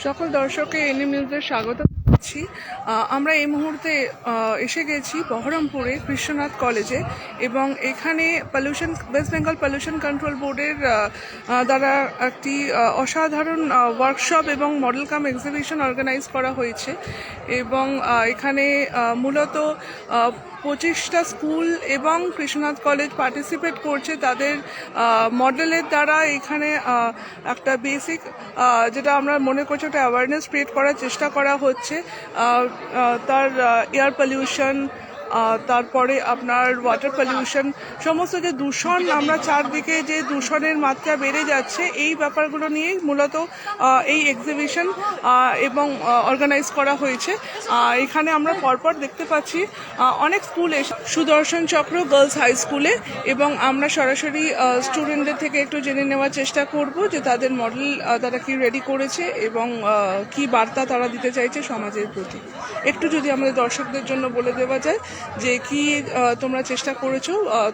সকল দর্শককে এনএম নিউজে স্বাগত। আহ, আমরা এই মুহূর্তে এসে গেছি বহরমপুরে কৃষ্ণনাথ কলেজে এবং এখানে pollution West Bengal pollution control বোর্ডের দ্বারা একটি অসাধারণ ওয়ার্কশপ এবং মডেল কাম এক্সিবিশন অর্গানাইজ করা হয়েছে এবং এখানে মূলত পঁচিশটা স্কুল এবং কৃষ্ণনাথ কলেজ পার্টিসিপেট করছে তাদের মডেলের দ্বারা। এখানে একটা বেসিক যেটা আমরা মনে করছি একটা অ্যাওয়ারনেস ক্রিয়েট করার চেষ্টা করা হচ্ছে। তার এয়ার পলিউশন তারপরে আপনার ওয়াটার পলিউশন সমস্ত যে দূষণ, আমরা চারদিকে যে দূষণের মাত্রা বেড়ে যাচ্ছে, এই ব্যাপারগুলো নিয়েই মূলত এই এক্সিবিশন এবং অর্গানাইজ করা হয়েছে। এখানে আমরা পরপর দেখতে পাচ্ছি অনেক স্কুল সুদর্শন চক্র গার্লস হাই স্কুলে এবং আমরা সরাসরি স্টুডেন্টদের থেকে একটু জেনে নেওয়ার চেষ্টা করব যে তাদের মডেল তারা কি রেডি করেছে এবং কি বার্তা তারা দিতে চাইছে সমাজের প্রতি। একটু যদি আমাদের দর্শকদের জন্য বলে দেওয়া যায় যে কি তোমরা চেষ্টা করেছ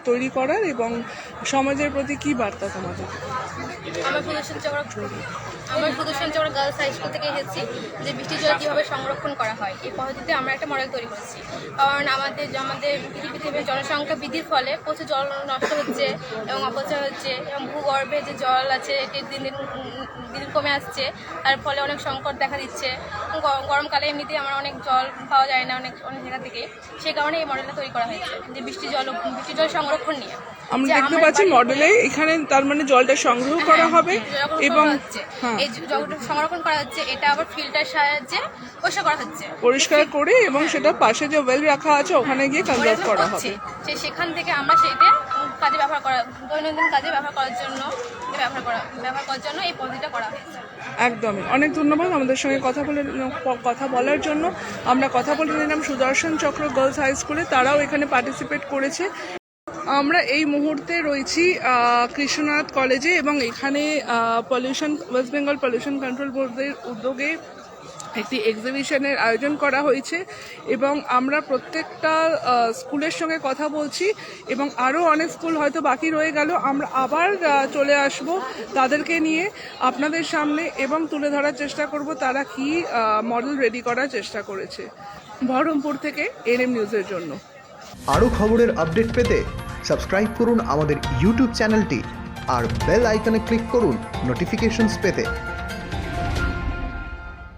তৈরি করার এবং সমাজের প্রতি কি বার্তা তোমাদের? আমার প্রদর্শন চক্র গার্লস হাই স্কুল থেকে এসেছি, যে বৃষ্টির জল কীভাবে সংরক্ষণ করা হয়, এই পদ্ধতিতে আমরা একটা মডেল তৈরি করেছি। কারণ আমাদের আমাদের পৃথিবীতে জনসংখ্যা বৃদ্ধির ফলে প্রচুর জল নষ্ট হচ্ছে এবং অপচয় হচ্ছে এবং ভূগর্ভে যে জল আছে, এটি দিন দিন দিন কমে আসছে। তার ফলে অনেক সংকট দেখা দিচ্ছে। গরমকালে এমনিতে আমার অনেক জল পাওয়া যায় না অনেক অনেক জায়গা থেকে। সেই কারণে এই মডেলটা তৈরি করা হয়েছে যে বৃষ্টি জল বৃষ্টি জল সংরক্ষণ নিয়ে। আমরা দেখতে পাচ্ছি মডেলে এখানে তার মানে জলটা সংগ্রহ করা হবে এবং। হ্যাঁ। এই জলটা সংরক্ষণ করা হচ্ছে এটা আবার ফিল্টার সাহায্যে পরিষ্কার করা হচ্ছে। পরিষ্কার করে এবং সেটা পাশে যে ওয়েল রাখা আছে ওখানে গিয়ে কনজার্ভ করা। হবে। সেখান থেকে আমরা সেটা কাজে ব্যবহার করা, দৈনন্দিন কাজে ব্যবহার করার জন্য, ব্যবহার করা, ব্যবহার করার জন্য এই পদ্ধতিটা করা হয়েছে। একদমই অনেক ধন্যবাদ আমাদের সঙ্গে কথা বলে, কথা বলার জন্য। আমরা কথা বলে নিলাম সুদর্শন চক্র গার্লস হাই স্কুলে, তারাও এখানে পার্টিসিপেট করেছে। আমরা এই মুহূর্তে রয়েছি কৃষ্ণনাথ কলেজে এবং এখানে pollution West Bengal pollution control বোর্ডের উদ্যোগে একটি এক্সিবিশনের আয়োজন করা হয়েছে এবং আমরা প্রত্যেকটা স্কুলের সঙ্গে কথা বলছি এবং আরও অনেক স্কুল হয়তো বাকি রয়ে গেল। আমরা আবার চলে আসব তাদেরকে নিয়ে আপনাদের সামনে এবং তুলে ধরার চেষ্টা করব তারা কি মডেল রেডি করার চেষ্টা করেছে। বহরমপুর থেকে এনএম নিউজের জন্য। আরও খবরের আপডেট পেতে সাবস্ক্রাইব করুন আমাদের ইউটিউব চ্যানেলটি আর বেল আইকনে ক্লিক করুন নোটিফিকেশনস পেতে।